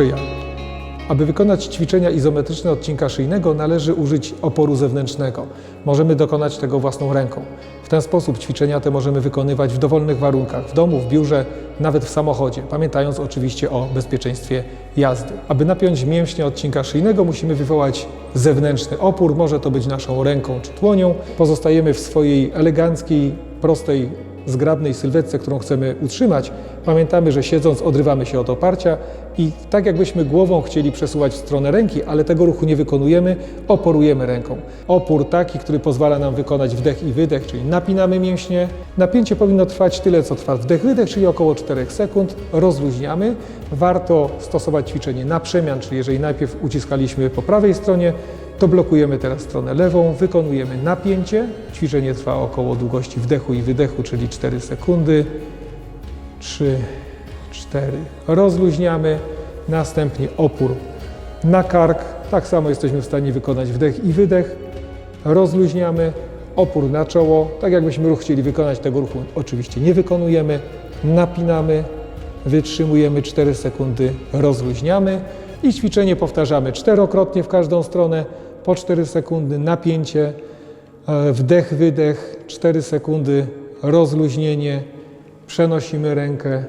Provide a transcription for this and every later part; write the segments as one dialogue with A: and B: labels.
A: Szyja. Aby wykonać ćwiczenia izometryczne odcinka szyjnego należy użyć oporu zewnętrznego. Możemy dokonać tego własną ręką. W ten sposób ćwiczenia te możemy wykonywać w dowolnych warunkach, w domu, w biurze, nawet w samochodzie, pamiętając oczywiście o bezpieczeństwie jazdy. Aby napiąć mięśnie odcinka szyjnego musimy wywołać zewnętrzny opór, może to być naszą ręką czy dłonią. Pozostajemy w swojej eleganckiej, prostej zgrabnej sylwetce, którą chcemy utrzymać, pamiętamy, że siedząc odrywamy się od oparcia i tak jakbyśmy głową chcieli przesuwać w stronę ręki, ale tego ruchu nie wykonujemy, oporujemy ręką. Opór taki, który pozwala nam wykonać wdech i wydech, czyli napinamy mięśnie. Napięcie powinno trwać tyle, co trwa wdech-wydech, czyli około 4 sekund. Rozluźniamy. Warto stosować ćwiczenie na przemian, czyli jeżeli najpierw uciskaliśmy po prawej stronie, to blokujemy teraz stronę lewą, wykonujemy napięcie. Ćwiczenie trwa około długości wdechu i wydechu, czyli 4 sekundy. 3, 4. Rozluźniamy. Następnie opór na kark. Tak samo jesteśmy w stanie wykonać wdech i wydech. Rozluźniamy. Opór na czoło. Tak jakbyśmy ruch chcieli wykonać, tego ruchu oczywiście nie wykonujemy. Napinamy. Wytrzymujemy 4 sekundy. Rozluźniamy. I ćwiczenie powtarzamy czterokrotnie w każdą stronę. Po 4 sekundy napięcie. e, Wdech, wydech. 4 sekundy. Rozluźnienie. Przenosimy rękę.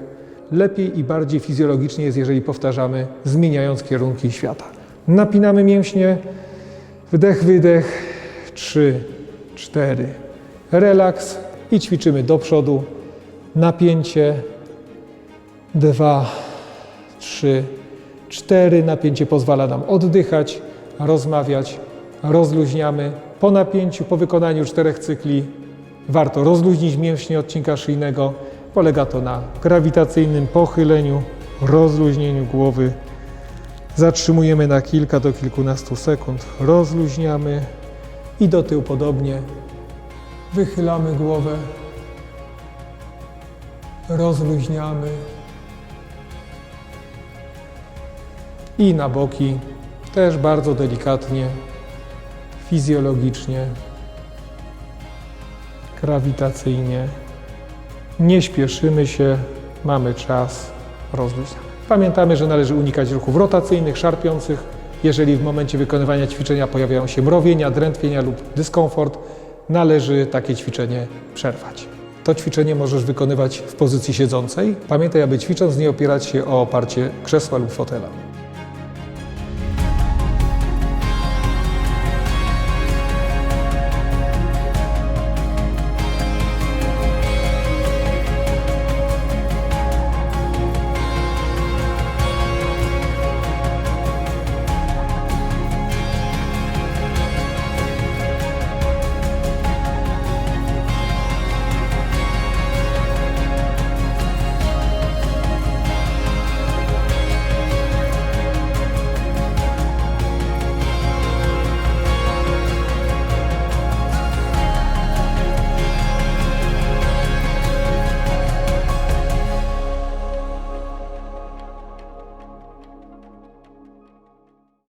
A: Lepiej i bardziej fizjologicznie jest, jeżeli powtarzamy, zmieniając kierunki świata. Napinamy mięśnie, wdech, wydech, 3, 4, relaks i ćwiczymy do przodu. Napięcie, 2, 3, 4. Napięcie pozwala nam oddychać, rozmawiać, rozluźniamy. Po napięciu, po wykonaniu czterech cykli warto rozluźnić mięśnie odcinka szyjnego. Polega to na grawitacyjnym pochyleniu, rozluźnieniu głowy. Zatrzymujemy na kilka do kilkunastu sekund, rozluźniamy i do tyłu podobnie. Wychylamy głowę, rozluźniamy i na boki też bardzo delikatnie, fizjologicznie, grawitacyjnie. Nie śpieszymy się, mamy czas, rozluźniamy. Pamiętamy, że należy unikać ruchów rotacyjnych, szarpiących. Jeżeli w momencie wykonywania ćwiczenia pojawiają się mrowienia, drętwienia lub dyskomfort, należy takie ćwiczenie przerwać. To ćwiczenie możesz wykonywać w pozycji siedzącej. Pamiętaj, aby ćwicząc nie opierać się o oparcie krzesła lub fotela.